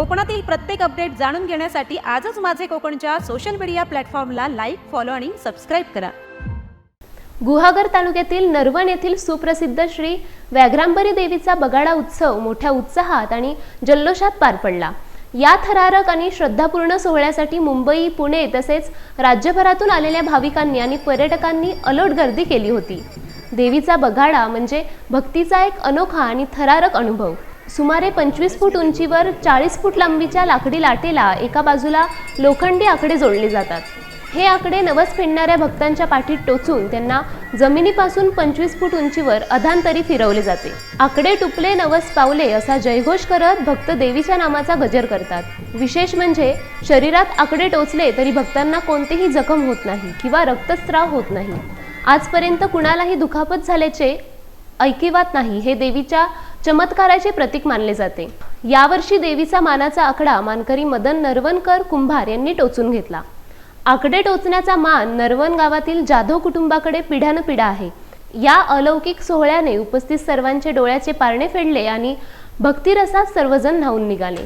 कोकणातील प्रत्येक अपडेट जाणून घेण्यासाठी आजच माझे कोकणच्या सोशल मीडिया प्लॅटफॉर्मला लाईक फॉलो आणि सबस्क्राईब करा. गुहागर तालुक्यातील नरवण येथील सुप्रसिद्ध श्री व्याघ्रांबरी देवीचा बगाडा उत्सव मोठ्या उत्साहात आणि जल्लोषात पार पडला. या थरारक आणि श्रद्धापूर्ण सोहळ्यासाठी मुंबई पुणे तसेच राज्यभरातून आलेल्या भाविकांनी आणि पर्यटकांनी अलोट गर्दी केली होती. देवीचा बगाडा म्हणजे भक्तीचा एक अनोखा आणि थरारक अनुभव. सुमारे पंचवीस फूट उंचीवर चाळीस फूट लांबीच्या लाकडी लाटेला एका बाजूला लोखंडी आकडे जोडले जातात. हे आकडे नवस फेडणाऱ्या भक्तांच्या पाठीत टोचून त्यांना जमिनीपासून पंचवीस फूट उंचीवर अधांतरी फिरवले जाते. आकडे टुपले नवस पावले असा जयघोष करत भक्त देवीच्या नामाचा गजर करतात. विशेष म्हणजे शरीरात आकडे टोचले तरी भक्तांना कोणतीही जखम होत नाही किंवा रक्तस्राव होत नाही. आजपर्यंत कुणालाही दुखापत झाल्याचे ऐकिवात नाही हे देवीच्या चमत्काराचे प्रतीक मानले जाते. यावर्षी देवीचा मानाचा आकडा मानकरी मदन नरवणकर कुंभार यांनी टोचून घेतला. आकडे टोचण्याचा मान नरवण गावातील जाधव कुटुंबाकडे पिढ्यानपिढा आहे. या अलौकिक सोहळ्याने उपस्थित सर्वांचे डोळ्याचे पारणे फेडले आणि भक्तिरसात सर्वजण न्हावून निघाले.